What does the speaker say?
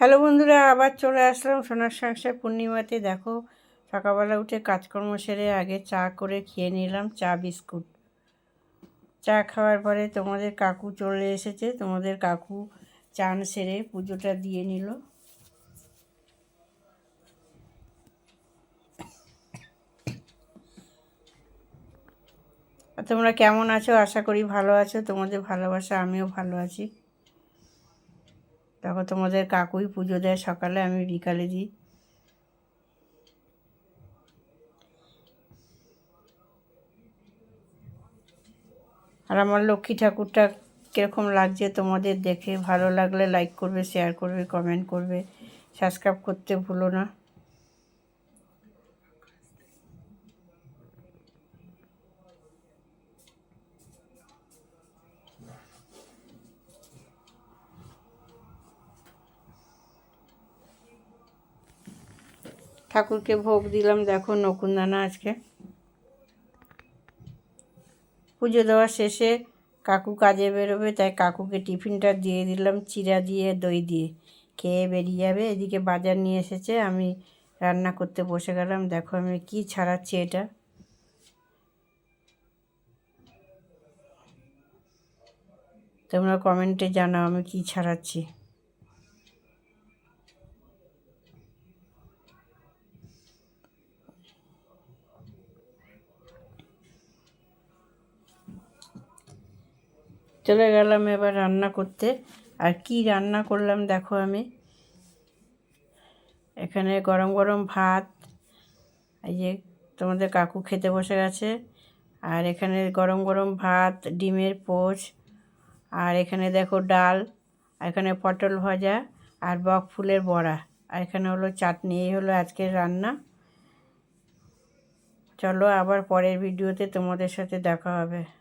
Hello বন্ধুরা, আবার চলে আসলাম সোনার সংসার পূর্ণিমাতে। দেখো, সকালবেলা উঠে কাজকর্ম সেরে আগে চা করে খেয়ে নিলাম, চা, বিস্কুট। চা খাওয়ার পরে তোমাদের কাকু চলে এসেছে, তোমাদের কাকু চান সেরে পুজোটা দিয়ে নিল। তোমরা কেমন আছো? আশা করি ভালো আছো। তোমাদের ভালোবাসা, আমিও ভালো আছি। দেখো তোমাদের কাকুই পুজো দেয় সকালে, আমি বিকালে দিই। আর আমার লক্ষ্মী ঠাকুরটা কীরকম লাগছে তোমাদের দেখে, ভালো লাগলে লাইক করবে শেয়ার করবে কমেন্ট করবে সাবস্ক্রাইব করতে ভুলো না। ঠাকুরকে ভোগ দিলাম, দেখো নকুনদানা আজকে। পুজো দেওয়া শেষে কাকু কাজে বেরোবে, তাই কাকুকে টিফিনটা দিয়ে দিলাম, চিরা দিয়ে, দই দিয়ে। খেয়ে বেরিয়ে যাবে, এদিকে বাজার নিয়ে এসেছে, আমি রান্না করতে বসে গেলাম, দেখো আমি কি ছাড়াচ্ছি এটা। তোমরা কমেন্টে জানাও আমি কি ছাড়াচ্ছি। চলে গেলাম এবার রান্না করতে। আর কি রান্না করলাম দেখো আমি। এখানে গরম গরম ভাত, এই যে তোমাদের কাকু খেতে বসে গেছে। আর এখানে গরম গরম ভাত, ডিমের পোচ, আর এখানে দেখো ডাল এখানে পটল ভাজা, আর বক ফুলের বড়া। আর এখানে হলো চাটনি, এই হলো আজকের রান্না। চলো আবার পরের ভিডিওতে তোমাদের সাথে দেখা হবে।